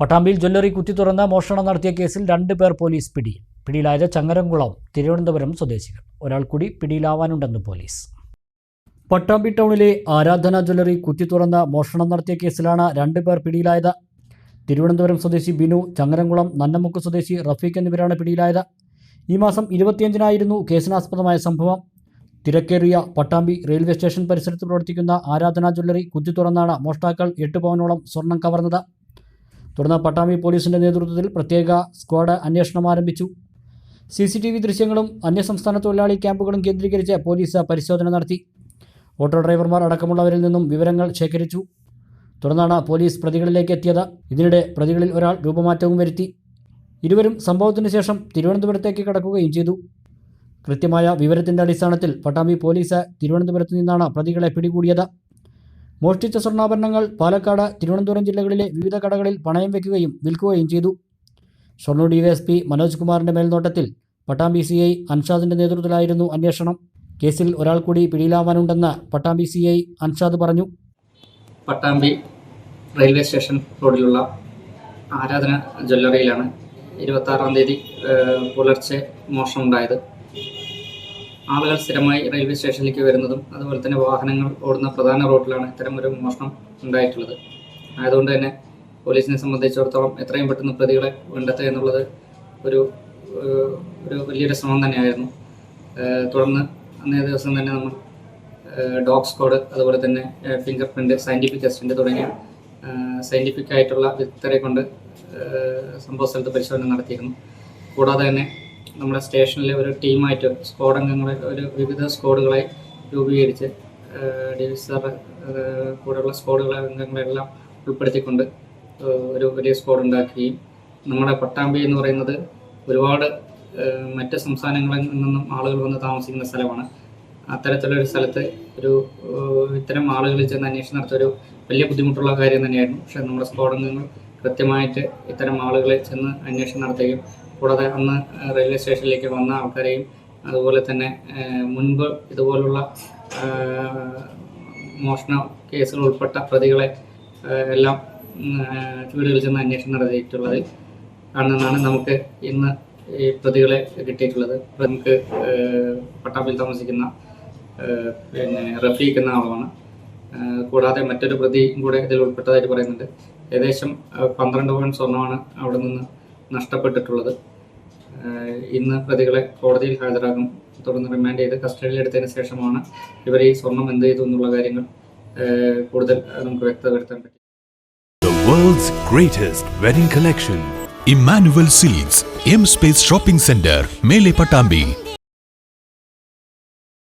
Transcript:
പട്ടാമ്പിയിൽ jewellery കുത്തി തുറന്ന് മോഷണം നടത്തിയ കേസിൽ രണ്ട് പേർ പോലീസ് പിടിയിൽ പിടിയിലായത് ചങ്ങരംകുളം തിരുവനന്തപുരം സ്വദേശികൾ. ഒരാൾ കൂടി പിടിയിലാവാനുണ്ടെന്ന് പോലീസ്. പട്ടാമ്പി ടൗണിലെ ആരാധന ജ്വല്ലറി കുത്തി തുറന്ന് മോഷണം നടത്തിയ കേസിലാണ് രണ്ട് പേർ പിടിയിലായത്. തിരുവനന്തപുരം സ്വദേശി ബിനു ചങ്ങരംകുളം നന്നമുക്ക് സ്വദേശി റഫീഖ് എന്നിവരാണ് പിടിയിലായത്. ഈ മാസം ഇരുപത്തിയഞ്ചിനായിരുന്നു കേസിനാസ്പദമായ സംഭവം. തിരക്കേറിയ പട്ടാമ്പി റെയിൽവേ സ്റ്റേഷൻ പരിസരത്ത് പ്രവർത്തിക്കുന്ന ആരാധന ജ്വല്ലറി കുത്തി തുറന്നാണ് മോഷ്ടാക്കൾ എട്ട് പവനോളം സ്വർണം കവർന്നത്. തുടർന്ന് പട്ടാമ്പി പോലീസിന്റെ നേതൃത്വത്തിൽ പ്രത്യേക സ്ക്വാഡ് അന്വേഷണം ആരംഭിച്ചു. സി സി ടി വി ദൃശ്യങ്ങളും അന്യസംസ്ഥാന തൊഴിലാളി ക്യാമ്പുകളും കേന്ദ്രീകരിച്ച് പോലീസ് പരിശോധന നടത്തി. ഓട്ടോ ഡ്രൈവർമാർ അടക്കമുള്ളവരിൽ നിന്നും വിവരങ്ങൾ ശേഖരിച്ചു. തുടർന്നാണ് പോലീസ് പ്രതികളിലേക്ക് എത്തിയത്. ഇതിനിടെ പ്രതികളിൽ ഒരാൾ രൂപമാറ്റവും വരുത്തി. ഇരുവരും സംഭവത്തിന് ശേഷം തിരുവനന്തപുരത്തേക്ക് കടക്കുകയും ചെയ്തു. കൃത്യമായ വിവരത്തിന്റെ അടിസ്ഥാനത്തിൽ പട്ടാമ്പി പോലീസ് തിരുവനന്തപുരത്ത് നിന്നാണ് പ്രതികളെ പിടികൂടിയത്. മോഷ്ടിച്ച സ്വർണാഭരണങ്ങൾ പാലക്കാട് തിരുവനന്തപുരം ജില്ലകളിലെ വിവിധ കടകളിൽ പണയം വയ്ക്കുകയും വിൽക്കുകയും ചെയ്തു. ഷൊർണൂർ ഡിവൈഎസ്പി മനോജ് കുമാറിന്റെ മേൽനോട്ടത്തിൽ പട്ടാമ്പി സി ഐ അൻഷാദിന്റെ നേതൃത്വത്തിലായിരുന്നു അന്വേഷണം. കേസിൽ ഒരാൾ കൂടി പിടിയിലാവാനുണ്ടെന്ന് പട്ടാമ്പി സി ഐ അൻഷാദ് പറഞ്ഞു. പട്ടാമ്പി റെയിൽവേ സ്റ്റേഷൻ റോഡിലുള്ള ആരാധന ജ്വല്ലറിയിലാണ് ഇരുപത്താറാം തീയതി പുലർച്ചെ മോഷണം ഉണ്ടായത് ആളുകൾ സ്ഥിരമായി റെയിൽവേ സ്റ്റേഷനിലേക്ക് വരുന്നതും അതുപോലെ തന്നെ വാഹനങ്ങൾ ഓടുന്ന പ്രധാന റോഡിലാണ് ഇത്തരം ഒരു മോഷണം ഉണ്ടായിട്ടുള്ളത്. ആയതുകൊണ്ട് തന്നെ പോലീസിനെ സംബന്ധിച്ചിടത്തോളം എത്രയും പെട്ടെന്ന് പ്രതികളെ കണ്ടെത്തുക എന്നുള്ളത് ഒരു ഒരു വലിയൊരു ശ്രമം തന്നെയായിരുന്നു. തുടർന്ന് അന്നേ ദിവസം തന്നെ നമ്മൾ ഡോഗ് സ്ക്വാഡ് അതുപോലെ തന്നെ ഫിംഗർ പ്രിന്റ് സയന്റിഫിക് ടെസ്റ്റിന്റെ തുടങ്ങിയ സയന്റിഫിക് ആയിട്ടുള്ള വിദഗ്ധരെ കൊണ്ട് സംഭവ സ്ഥലത്ത് പരിശോധന നടത്തിയിരുന്നു. കൂടാതെ തന്നെ നമ്മുടെ സ്റ്റേഷനിലെ ഒരു ടീമായിട്ട് സ്ക്വാഡ് അംഗങ്ങളെ ഒരു വിവിധ സ്ക്വാഡുകളെ രൂപീകരിച്ച് ഡി വി സാർ കൂടെയുള്ള സ്ക്വാഡുകളെ അംഗങ്ങളെല്ലാം ഉൾപ്പെടുത്തിക്കൊണ്ട് ഒരു വലിയ സ്ക്വാഡ് ഉണ്ടാക്കുകയും നമ്മുടെ പട്ടാമ്പി എന്ന് പറയുന്നത് ഒരുപാട് മറ്റ് സംസ്ഥാനങ്ങളിൽ നിന്നും ആളുകൾ വന്ന് താമസിക്കുന്ന സ്ഥലമാണ്. അത്തരത്തിലൊരു സ്ഥലത്ത് ഒരു ഇത്തരം ആളുകളിൽ ചെന്ന് അന്വേഷണം നടത്തിയ ഒരു വലിയ ബുദ്ധിമുട്ടുള്ള കാര്യം തന്നെയായിരുന്നു. പക്ഷേ നമ്മുടെ സ്ക്വാഡ് അംഗങ്ങൾ കൃത്യമായിട്ട് ഇത്തരം ആളുകളെ ചെന്ന് അന്വേഷണം നടത്തുകയും കൂടാതെ അന്ന് റെയിൽവേ സ്റ്റേഷനിലേക്ക് വന്ന ആൾക്കാരെയും അതുപോലെ തന്നെ മുൻപ് ഇതുപോലുള്ള മോഷണ കേസുകൾ ഉൾപ്പെട്ട പ്രതികളെ എല്ലാം വീടുകളിൽ ചെന്ന് അന്വേഷണം നടത്തിയിട്ടുള്ളത് ആണെന്നാണ് നമുക്ക് ഇന്ന് ഈ പ്രതികളെ കിട്ടിയിട്ടുള്ളത്. നമുക്ക് പട്ടാമ്പിൽ താമസിക്കുന്ന പിന്നെ റഫീഖ് എന്ന ആളാണ്. കൂടാതെ മറ്റൊരു പ്രതിയും കൂടെ ഇതിൽ ഉൾപ്പെട്ടതായിട്ട് പറയുന്നുണ്ട്. ഏകദേശം പന്ത്രണ്ട് പവൻ സ്വർണമാണ് അവിടെ നിന്ന് നഷ്ടപ്പെട്ടിട്ടുള്ളത്. ഇന്ന് പ്രതികളെ കോടതിയിൽ ഹാജരാകും തുടർന്ന് റിമാൻഡ് ചെയ്ത് കസ്റ്റഡിയിൽ എടുത്തതിന് ശേഷമാണ് ഇവർ ഈ സ്വർണം എന്ത് ചെയ്തു എന്നുള്ള കാര്യങ്ങൾ കൂടുതൽ നമുക്ക് വ്യക്തത വരുത്താൻ പറ്റും. The world's greatest wedding collection. Emmanuel Seeds, M Space Shopping Center, Mele Patambi,